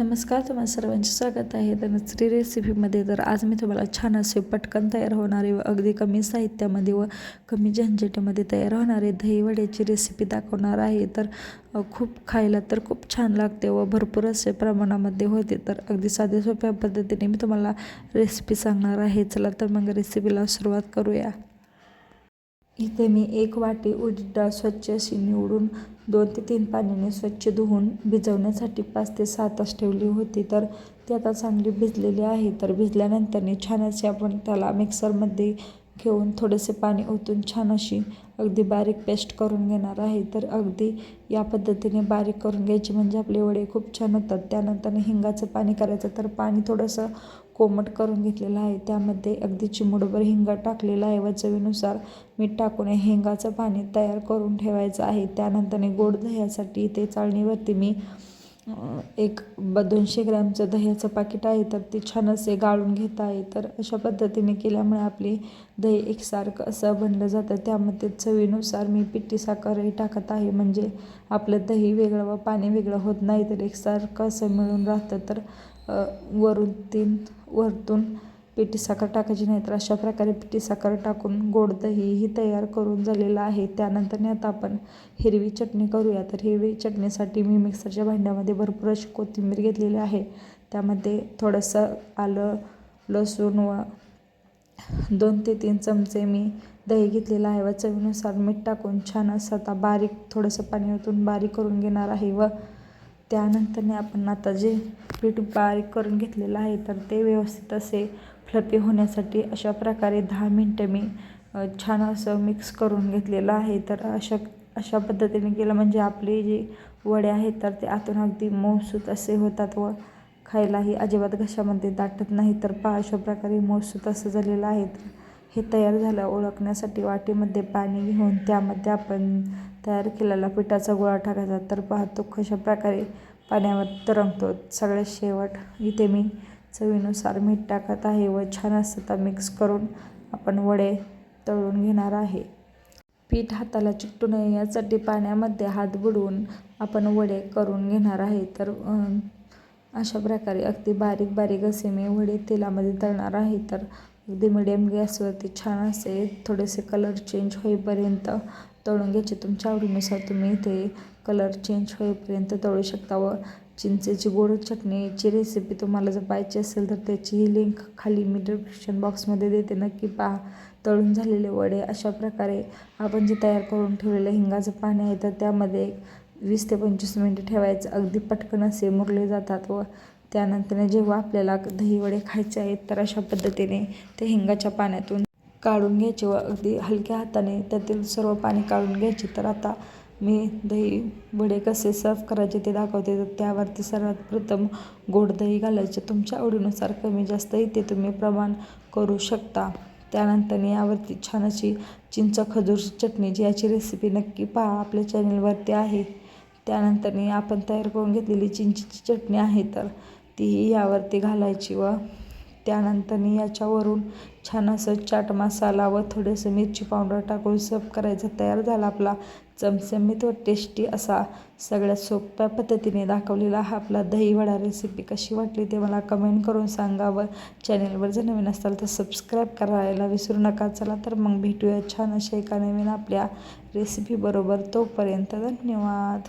नमस्कार तुम्हाला सर्वांचे स्वागत आहे. तर नचरी रेसिपीमध्ये तर आज मी तुम्हाला छान असे पटकन तयार होणारे व अगदी कमी साहित्यामध्ये व कमी झंझटीमध्ये तयार होणारे दहीवड्याची रेसिपी दाखवणार आहे. तर खूप खायला तर खूप छान लागते व भरपूर असे प्रमाणामध्ये होते. तर अगदी साध्या सोप्या पद्धतीने मी तुम्हाला रेसिपी सांगणार आहे. चला तर मग रेसिपीला सुरुवात करूया. इथे मी एक वाटी उडीद डाळ स्वच्छ अशी निवडून दोन ते तीन पाण्याने स्वच्छ धुवून भिजवण्यासाठी पाच ते सहा तास ठेवली होती. तर ती आता चांगली भिजलेली आहे. तर भिजल्यानंतरने छान असे आपण त्याला मिक्सरमध्ये घेऊन थोडेसे पाणी ओतून छान अशी अगदी बारीक पेस्ट करून घेणार आहे. तर अगदी या पद्धतीने बारीक करून घ्यायची म्हणजे आपले वडे खूप छान होतात. त्यानंतर हिंगाचं पाणी करायचं तर पाणी थोडंसं कोमट करून घेतलेलं आहे. त्यामध्ये अगदी चिमुडभर हिंग टाकलेला आहे. व चवीनुसार मीठ टाकून हिंगाचं पाणी तयार करून ठेवायचं आहे. त्यानंतर गोड दह्यासाठी ते चाळणीवरती मी एक ब दोनशे ग्रॅमचं दह्याचं पाकिट आहे तर ते छान असे गाळून घेत आहे तर अशा पद्धतीने केल्यामुळे आपली दही एकसारखं असं बनलं जातं. त्यामध्ये चवीनुसार मी पिठी साखरही टाकत आहे. म्हणजे आपलं दही वेगळं व पाणी वेगळं होत नाही तर एकसारखं असं मिळून राहतं. तर वरून तीन वरतून पिठी साखर टाकायची नाही तर अशा प्रकारे पिठी साखर टाकून गोड दहीही तयार करून झालेलं आहे. त्यानंतर आता आपण हिरवी चटणी करूया. तर हिरवी चटणीसाठी मी मिक्सरच्या भांड्यामध्ये भरपूर अशी कोथिंबीर घेतलेली आहे. त्यामध्ये थोडंसं आलं लसूण व दोन ते तीन चमचे मी दही घेतलेलं आहे व चवीनुसार मीठ टाकून छान असं आता बारीक थोडंसं पाणी ओतून बारीक करून घेणार आहे व त्यानंतरने आपण आता जे पीठ बारीक करून घेतलेलं आहे तर ते व्यवस्थित असे फ्लपी होण्यासाठी अशा प्रकारे दहा मिनटं मी छान असं मिक्स करून घेतलेलं आहे. तर अशा अशा पद्धतीने केलं म्हणजे आपले जे वडे आहेत तर ते आतून अगदी मऊसूत असे होतात व खायलाही अजिबात घशामध्ये दाटत नाही. तर पहा अशा प्रकारे मऊसूत असं झालेलं आहे. तर हे तयार झालं ओळखण्यासाठी वाटीमध्ये पाणी घेऊन त्यामध्ये आपण तयार केलेला पिठाचा गोळा टाकायचा. तर पाहतो कशा प्रकारे पाण्यावर तरंगतो. सगळ्यात शेवट इथे मी चवीनुसार मीठ टाकत आहे व छान असं आता मिक्स करून आपण वडे तळून घेणार आहे. पीठ हाताला चिकटू नये यासाठी पाण्यामध्ये हात बुडवून आपण वडे करून घेणार आहे. तर अशा प्रकारे अगदी बारीक बारीक असे मी वडे तेलामध्ये तळणार आहे. तर अगदी मिडियम गॅसवरती छान असे थोडेसे कलर चेंज होईपर्यंत तळून घ्यायचे. तुमच्या आवडीनुसार तुम्ही ते कलर चेंज होईपर्यंत तळू शकता व चिंचेची गोड चटणीची रेसिपी तुम्हाला जर पाहिजे असेल तर त्याची लिंक खाली मी डिस्क्रिप्शन बॉक्समध्ये देते. नक्की पहा. तळून झालेले वडे अशा प्रकारे आपण जे तयार करून ठेवलेलं हिंगाचं पाणी आहे तर त्यामध्ये वीस ते पंचवीस मिनटं ठेवायचं. अगदी पटकन असे मुरले जातात व त्यानंतर जेव्हा आपल्याला दही वडे खायचे आहेत तर अशा पद्धतीने ते हिंगाच्या पाण्यातून काढून घ्यायचे व अगदी हलक्या हाताने त्यातील सर्व पाणी काढून घ्यायचे. तर आता मी दही वडे कसे सर्व करायचे ते दाखवते. तर त्यावरती सर्वात प्रथम गोड दही घालायचे. तुमच्या आवडीनुसार कमी जास्तही ते तुम्ही प्रमाण करू शकता. त्यानंतर यावरती छान अशी चिंच खजूरची चटणी जी याची रेसिपी नक्की पहा. आपल्या चॅनलवरती आहे. त्यानंतर आपण तयार करून घेतलेली चिंचेची चटणी आहे. तर तीही यावरती घालायची व त्यानंतर याच्यावरून छान असं चाट मसाला व थोडंसं मिरची पावडर टाकून सर्व करायचं तयार झाला आपला. चमचमीत व टेस्टी असा सगळ्यात सोप्या पद्धतीने दाखवलेला हा आपला दहीवडा रेसिपी कशी वाटली ते मला कमेंट करून सांगा व चॅनेलवर जर नवीन असाल तर सबस्क्राईब करायला विसरू नका. चला तर मग भेटूया छान अशा एका नवीन आपल्या रेसिपीबरोबर तोपर्यंत धन्यवाद.